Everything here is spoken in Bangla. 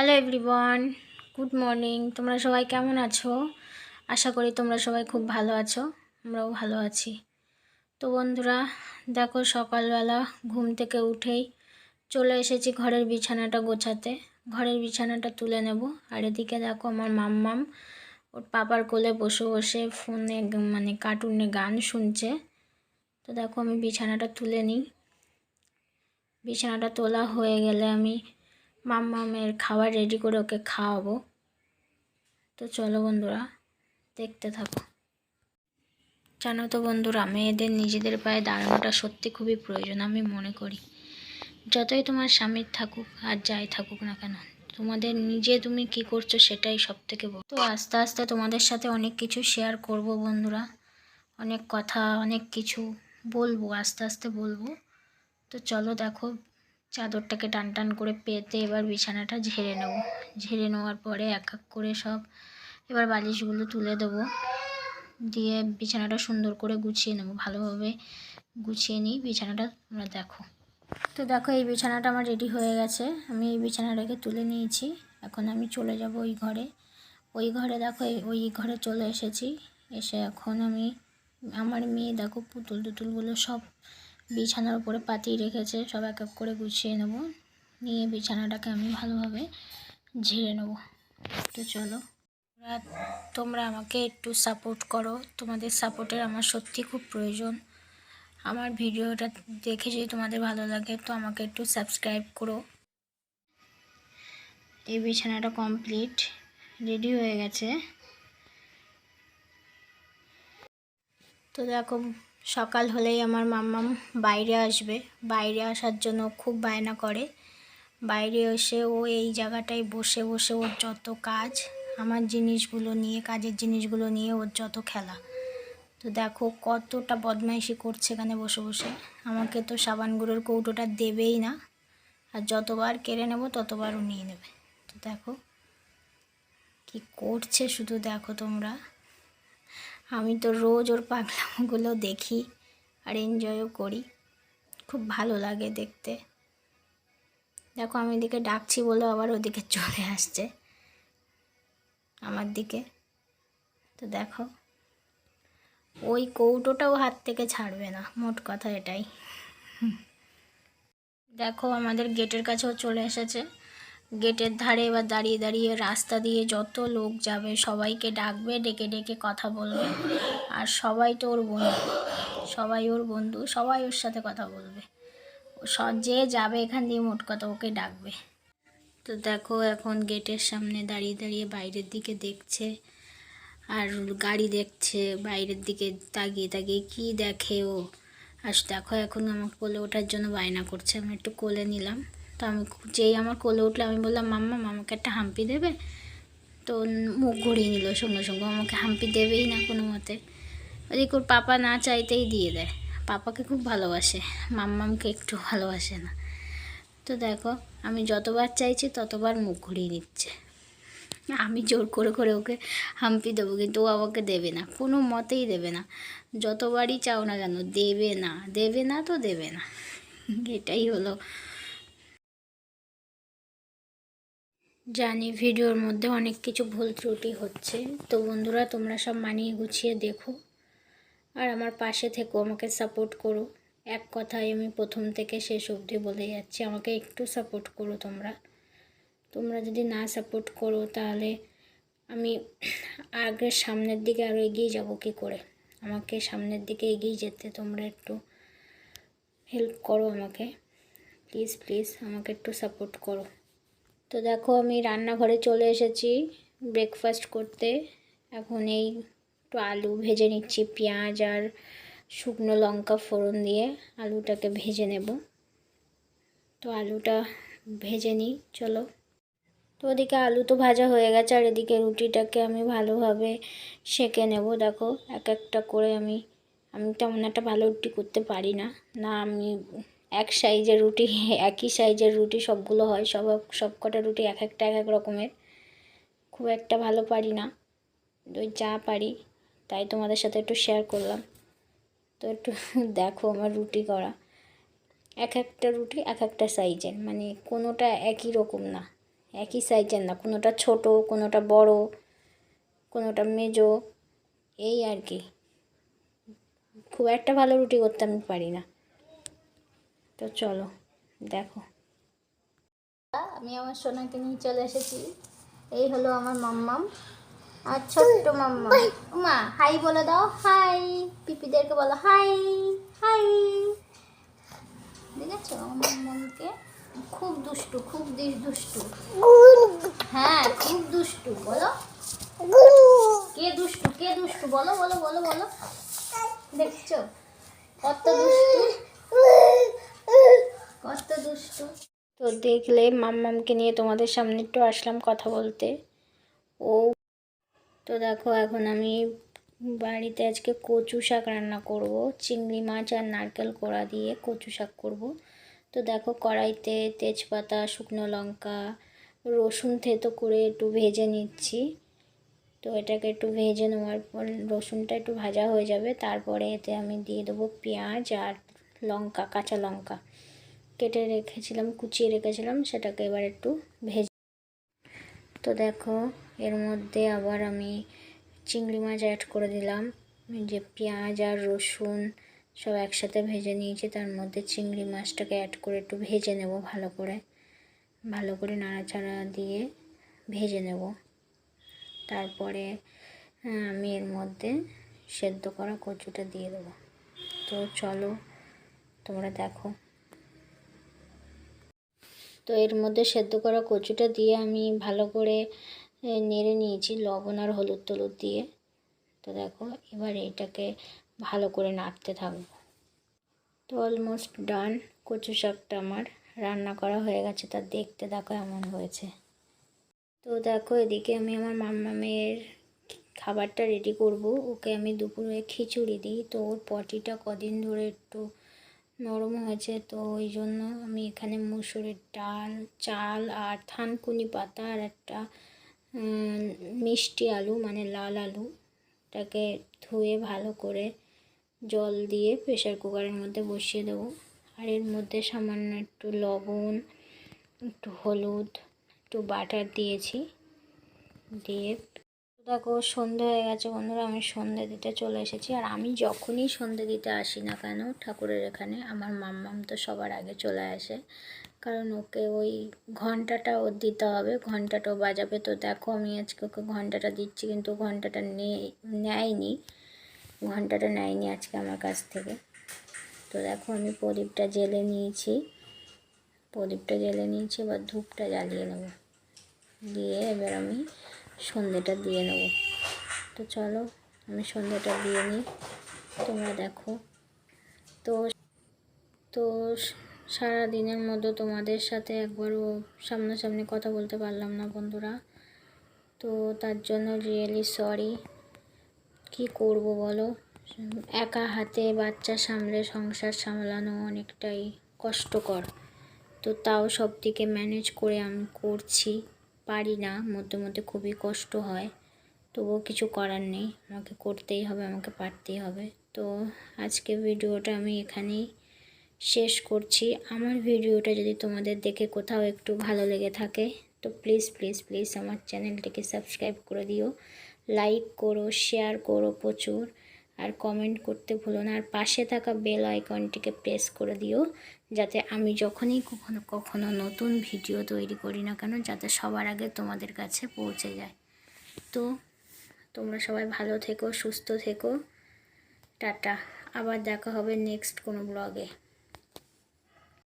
হ্যালো এভরিওয়ান গুড মর্নিং তোমরা সবাই কেমন আছো? আশা করি তোমরা সবাই খুব ভালো আছো। আমরাও ভালো আছি। তো বন্ধুরা, দেখো সকালবেলা ঘুম থেকে উঠেই চলে এসেছি ঘরের বিছানাটা গোছাতে। ঘরের বিছানাটা তুলে নেব। আর এদিকে দেখো আমার মাম্মাম, ওর পাপার কোলে বসে বসে ফোনে মানে কার্টুনে গান শুনছে। তো দেখো আমি বিছানাটা তুলে নিই। বিছানাটা তোলা হয়ে গেলে আমি মাম্মামের খাবার রেডি করে ওকে খাওয়াবো। তো চলো বন্ধুরা, দেখতে থাকো। জানো তো বন্ধুরা, মেয়েদের নিজেদের পায়ে দাঁড়ানোটা সত্যি খুবই প্রয়োজন, আমি মনে করি। যতই তোমার স্বামীর থাকুক আর যাই থাকুক না কেন, তোমাদের নিজে তুমি কি করছ সেটাই সব থেকে বড়। তো আস্তে আস্তে তোমাদের সাথে অনেক কিছু শেয়ার করব বন্ধুরা, অনেক কথা, অনেক কিছু বলব, আস্তে আস্তে বলব। তো চলো দেখো চাদরটাকে টান টান করে পেতে এবার বিছানাটা ঝেড়ে নেব। ঝেড়ে নেওয়ার পরে এক এক করে সব এবার বালিশগুলো তুলে দেবো। দিয়ে বিছানাটা সুন্দর করে গুছিয়ে নেব। ভালোভাবে গুছিয়ে নিই। বিছানাটা তোমরা দেখো। তো দেখো, এই বিছানাটা আমার রেডি হয়ে গেছে। আমি এই বিছানাটাকে তুলে নিয়েছি। এখন আমি চলে যাব ওই ঘরে। ওই ঘরে দেখো ওই ঘরে চলে এসেছি। এসে এখন আমি আমার মেয়ে দেখো পুতুল টুতুলগুলো সব বিছানার উপরে পাতিয়ে রেখেছে, সব এক এক করে গুছিয়ে নেব। নিয়ে বিছানাটাকে আমি ভালোভাবে ঝেড়ে নেব। তো চলো। তোমরা তোমরা আমাকে একটু সাপোর্ট করো। তোমাদের সাপোর্টের আমার সত্যি খুব প্রয়োজন। আমার ভিডিওটা দেখে যদি তোমাদের ভালো লাগে, তো আমাকে একটু সাবস্ক্রাইব করো। এই বিছানাটা কমপ্লিট রেডি হয়ে গেছে। তো দেখো সকাল হলেই আমার মাম্মাম বাইরে আসবে। বাইরে আসার জন্য খুব বায়না করে। বাইরে এসে ও এই জায়গাটায় বসে বসে ওর যত কাজ, আমার জিনিসগুলো নিয়ে, কাজের জিনিসগুলো নিয়ে ওর যত খেলা। তো দেখো কতটা বদমাইশি করছে এখানে বসে বসে। আমাকে তো সাবান গুঁড়োর কৌটোটা দেবেই না। আর যতবার কেড়ে নেব ততবার ও নিয়ে নেবে। তো দেখো কি করছে শুধু দেখো তোমরা। আমি তো রোজ ওর পাগলামগুলো দেখি আর এনজয়ও করি। খুব ভালো লাগে দেখতে। দেখো আমি এদিকে ডাকছি বলে আবার ওদিকে চলে আসছে। আমার দিকে। তো দেখো। ওই কৌটোটাও হাত থেকে ছাড়বে না, মোট কথা এটাই। দেখো আমাদের গেটের কাছেও চলে এসেছে। গেটের ধারে এবার দাঁড়িয়ে দাঁড়িয়ে রাস্তা দিয়ে যত লোক যাবে, সবাইকে ডাকবে, ডেকে ডেকে কথা বলবে। আর সবাই তো ওর বন্ধু। সবাই ওর বন্ধু, সবাই ওর সাথে কথা বলবে। যে যাবে এখান দিয়ে মোট কথা ওকে ডাকবে। তো দেখো এখন গেটের সামনে দাঁড়িয়ে দাঁড়িয়ে বাইরের দিকে দেখছে আর গাড়ি দেখছে, বাইরের দিকে তাকিয়ে তাকিয়ে কি দেখে ও। আর দেখো এখন আমাকে কোলে ওঠার জন্য বায়না করছে। আমি একটু কোলে নিলাম। তো আমি যেই আমার কোলে উঠলে, আমি বললাম, মাম্মা আমাকে একটা হাম্পি দেবে? তো মুখ ঘুরিয়ে নিল সঙ্গে সঙ্গে, আমাকে হাম্পি দেবেই না কোনো মতে। ওদিকে ওর পাপা না চাইতেই দিয়ে দেয়। পাপাকে খুব ভালোবাসে, মাম্মামকে একটু ভালোবাসে না। তো দেখো, আমি যতবার চাইছি ততবার মুখ ঘুরিয়ে নিচ্ছে। আমি জোর করে করে ওকে হাম্পি দেবো, কিন্তু ও আমাকে দেবে না, কোনো মতেই দেবে না। যতবারই চাও না কেন, দেবে না দেবে না তো দেবে না। এটাই হলো জানি ভিডিওর মধ্যে অনেক কিছু ভুল ত্রুটি হচ্ছে। তো বন্ধুরা, তোমরা সব মানিয়ে গুছিয়ে দেখো। আর আমার পাশে থেকো, আমাকে সাপোর্ট করো। এক কথায় আমি প্রথম থেকে শেষ অবধি বলে যাচ্ছি, আমাকে একটু সাপোর্ট করো তোমরা। তোমরা যদি না সাপোর্ট করো, তাহলে আমি আগের সামনের দিকে আরও এগিয়ে যাব কি করে? আমাকে সামনের দিকে এগিয়ে যেতে তোমরা একটু হেল্প করো আমাকে। প্লিজ প্লিজ আমাকে একটু সাপোর্ট করো। তো দেখো আমি রান্নাঘরে চলে এসেছি ব্রেকফাস্ট করতে। এখন এই একটু আলু ভেজে নিচ্ছি, পেঁয়াজ আর শুকনো লঙ্কা ফোড়ন দিয়ে আলুটাকে ভেজে নেব। তো আলুটা ভেজে নিই, চলো। তো ওদিকে আলু তো ভাজা হয়ে গেছে, আর এদিকে রুটিটাকে আমি ভালোভাবে সেঁকে নেব। দেখো এক একটা করে আমি আমি তেমন একটা ভালো রুটি করতে পারি না। না, আমি এক সাইজের রুটি, একই সাইজের রুটি সবগুলো হয়, সব সব কটা রুটি এক একটা, এক এক রকমের। খুব একটা ভালো পারি না, ওই যা পারি তাই তোমাদের সাথে একটু শেয়ার করলাম। তো একটু দেখো আমার রুটি করা। এক একটা রুটি এক একটা সাইজের মানে কোনোটা একই রকম না, একই সাইজের না, কোনোটা ছোট, কোনোটা বড়, কোনোটা মেজো, এই আর কি। খুব একটা ভালো রুটি করতে আমি পারি না। তো চলো, দেখো। আমি আমার সোনাকে নিয়ে চলে এসেছি। এই হলো আমার মাম্মাম। আর ছোট্ট মাম্মা মা হাই বলে দাও, হাই। পিপিদেরকে বলো, হাই হাই। দেখেছ আমার মাম্মামকে? খুব দুষ্টু খুব দুষ্টু। হ্যাঁ খুব দুষ্টু, বলো। কে দুষ্টু কে দুষ্টু? বলো বলো বলো বলো। দেখছ? কত দুষ্টু। কত দুষ্টু। তো দেখলে মাম্মামকে নিয়ে তোমাদের সামনে একটু আসলাম কথা বলতে। ও, তো দেখো এখন আমি বাড়িতে আজকে কচু শাক রান্না করব। চিংড়ি মাছ আর নারকেল কোড়া দিয়ে কচু শাক করব। তো দেখো কড়াইতে তেজপাতা, শুকনো লঙ্কা, রসুন থেতো করে একটু ভেজে নিচ্ছি। তো এটাকে একটু ভেজে নেওয়ার পর রসুনটা একটু ভাজা হয়ে যাবে। তারপরে এতে আমি দিয়ে দেবো পেঁয়াজ আর লঙ্কা, কাঁচা লঙ্কা। কেটে রেখেছিলাম, কুচিয়ে রেখেছিলাম, সেটাকে এবার একটু ভেজে তো দেখো, এর মধ্যে আবার আমি চিংড়ি মাছ অ্যাড করে দিলাম। যে পেঁয়াজ আর রসুন সব একসাথে ভেজে নিয়েছি, তার মধ্যে চিংড়ি মাছটাকে অ্যাড করে একটু ভেজে নেব ভালো করে। ভালো করে নাড়াচাড়া দিয়ে ভেজে নেব। তারপরে আমি এর মধ্যে সেদ্ধ করা কচুটা দিয়ে দেবো। তো চলো, তোমরা দেখো। তো এর মধ্যে সেদ্ধ করা কচুটা দিয়ে আমি ভালো করে নেড়ে নিয়েছি লবণ আর হলুদ টলুদ দিয়ে। তো দেখো, এবার এটাকে ভালো করে নাড়তে থাকব। তো অলমোস্ট ডান কচু শাকটা আমার রান্না করা হয়ে গেছে, তা দেখতে দেখো এমন হয়েছে। তো দেখো, এদিকে আমি আমার মাম্মামের খাবারটা রেডি করব। ওকে আমি দুপুরে খিচুড়ি দিই। তো ওর পটিটা কদিন ধরে একটু নরম হয়েছে, তো ওই জন্য আমি এখানে মুসুরের ডাল, চাল আর থানকুনি পাতা আর একটা মিষ্টি আলু মানে লাল আলু, এটাকে ধুয়ে ভালো করে জল দিয়ে প্রেশার কুকারের মধ্যে বসিয়ে দেবো। আর এর মধ্যে সামান্য একটু লবণ, একটু হলুদ, একটু বাটার দিয়েছি, দিয়ে দেখো, সন্ধে হয়ে গেছে বন্ধুরা, আমি সন্ধে দিতে চলে এসেছি। আর আমি যখনই সন্ধে দিতে আসি না কেন, ঠাকুরের এখানে, আমার মাম্মাম তো সবার আগে চলে আসে। কারণ ওকে ওই ঘন্টাটা ওর দিতে হবে ঘন্টাটাও বাজাবে। তো দেখো, আমি আজকে ওকে ঘন্টাটা দিচ্ছি, কিন্তু ঘন্টাটা নেয়নি। ঘন্টাটা নেয়নি আজকে আমার কাছ থেকে। তো দেখো, আমি প্রদীপটা জেলে নিয়েছি। প্রদীপটা জেলে নিয়েছি, এবার ধূপটা জ্বালিয়ে নেব। দিয়ে এবার আমি সন্ধেটা দিয়ে নেব। তো চলো, আমি সন্ধেটা দিয়ে নিই। তোমরা দেখো। তো তো সারা দিনের মধ্যে তোমাদের সাথে একবারও সামনাসামনি কথা বলতে পারলাম না বন্ধুরা। তো তার জন্য রিয়েলি সরি কি করব বলো? একা হাতে বাচ্চা সামলে, সংসার সামলানো অনেকটাই কষ্টকর। তো তাও সব দিকে ম্যানেজ করে আমি করছি। পারি না, মধ্যে মধ্যে খুবই কষ্ট হয়। তবুও কিছু করার নেই। আমাকে করতেই হবে, আমাকে পারতেই হবে। তো আজকে ভিডিওটা আমি এখানেই শেষ করছি। আমার ভিডিওটা যদি তোমাদের দেখে কোথাও একটু ভালো লেগে থাকে, তো প্লিজ প্লিজ প্লিজ আমার চ্যানেলটিকে সাবস্ক্রাইব করে দিও। লাইক করো শেয়ার করো প্রচুর। আর কমেন্ট করতে ভুলো না। আর পাশে থাকা বেল আইকনটিকে প্রেস করে দিও, যাতে আমি যখনই কখনো কখনো নতুন ভিডিও তৈরি করি না কেন, যাতে সবার আগে তোমাদের কাছে পৌঁছে যায়। তো, তোমরা সবাই ভালো থেকো, সুস্থ থেকো। টাটা। আবার দেখা হবে নেক্সট কোনো ব্লগে